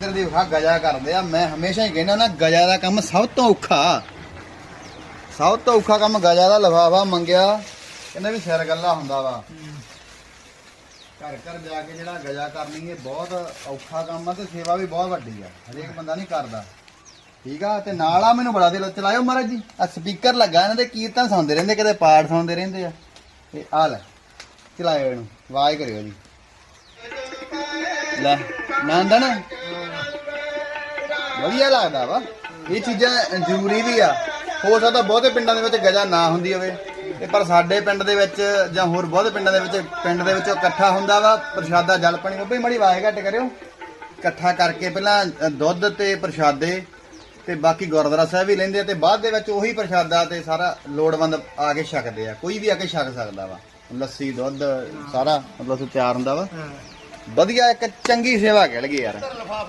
ਇੱਧਰ ਦੀ ਵਿਖਾ ਗਜਾ ਕਰਦੇ ਆ। ਮੈਂ ਹਮੇਸ਼ਾ ਹੀ ਕਹਿੰਦਾ ਨਾ, ਗਜਾ ਦਾ ਕੰਮ ਸਭ ਤੋਂ ਔਖਾ। ਸਭ ਤੋਂ ਔਖਾ ਕੰਮ ਗਜਾ ਦਾ ਲਫਾਫਾ ਮੰਗਿਆ। ਕਹਿੰਦੇ ਵੀ ਸਿਰ ਗੱਲਾ ਹੁੰਦਾ ਵਾ। ਘਰ ਘਰ ਜਾ ਕੇ ਜਿਹੜਾ ਗਜਾ ਕਰਨੀ ਇਹ ਬਹੁਤ ਔਖਾ ਕੰਮ ਆ ਤੇ ਸੇਵਾ ਵੀ ਬਹੁਤ ਵੱਡੀ ਆ। ਹਰੇਕ ਬੰਦਾ ਨਹੀਂ ਕਰਦਾ। ਠੀਕ ਆ, ਤੇ ਨਾਲ ਆ ਮੈਨੂੰ ਬੜਾ ਦਿਲ ਚਲਾਇਓ ਮਹਾਰਾਜ ਜੀ। ਆ ਸਪੀਕਰ ਲੱਗਾ ਇਹਨਾਂ ਦੇ, ਕੀਰਤਨ ਸੁਣਦੇ ਰਹਿੰਦੇ, ਕਦੇ ਪਾਠ ਸੁਣਦੇ ਰਹਿੰਦੇ ਆ। ਇਹ ਆ ਲੈ, ਚਲਾਇਓ ਇਹਨੂੰ। ਆਵਾਜ਼ ਕਰਿਓ ਜੀ। ਲੈ, ਨੰਦਨ। ਵਧੀਆ ਲੱਗਦਾ ਵਾ। ਇਹ ਚੀਜ਼ਾਂ ਜ਼ਰੂਰੀ ਵੀ ਆ। ਹੋ ਸਕਦਾ ਬਹੁਤੇ ਪਿੰਡਾਂ ਦੇ ਵਿੱਚ ਗਜਾ ਨਾ ਹੁੰਦੀ ਹੋਵੇ। ਤੇ ਪਰ ਸਾਡੇ ਪਿੰਡ ਦੇ ਵਿੱਚ ਜਾਂ ਹੋਰ ਬਹੁਤੇ ਪਿੰਡਾਂ ਦੇ ਵਿੱਚ ਪਿੰਡ ਦੇ ਵਿੱਚ ਇਕੱਠਾ ਹੁੰਦਾ ਵਾ ਪ੍ਰਸ਼ਾਦਾ ਜਲ ਪਾਣੀ ਉਹ ਵੀ ਮੜੀ ਆਵਾਜ਼ ਘੱਟ ਕਰਿਓ। ਇਕੱਠਾ ਕਰਕੇ ਪਹਿਲਾਂ ਦੁੱਧ ਤੇ ਪ੍ਰਸ਼ਾਦੇ ਤੇ ਬਾਕੀ ਗੁਰਦੁਆਰਾ ਸਾਹਿਬ ਵੀ ਲੈਂਦੇ ਆ ਤੇ ਬਾਅਦ ਦੇ ਵਿੱਚ ਉਹੀ ਪ੍ਰਸ਼ਾਦਾ ਤੇ ਸਾਰਾ ਲੋੜਵੰਦ ਆ ਕੇ ਛਕਦੇ ਆ। ਕੋਈ ਵੀ ਆ ਕੇ ਛਕ ਸਕਦਾ ਵਾ। ਲੱਸੀ ਦੁੱਧ ਸਾਰਾ ਮਤਲਬ ਤਿਆਰ ਹੁੰਦਾ ਵਾ। ਵਧੀਆ ਇੱਕ ਚੰਗੀ ਸੇਵਾ ਕਹਿ ਲਈਏ ਯਾਰ।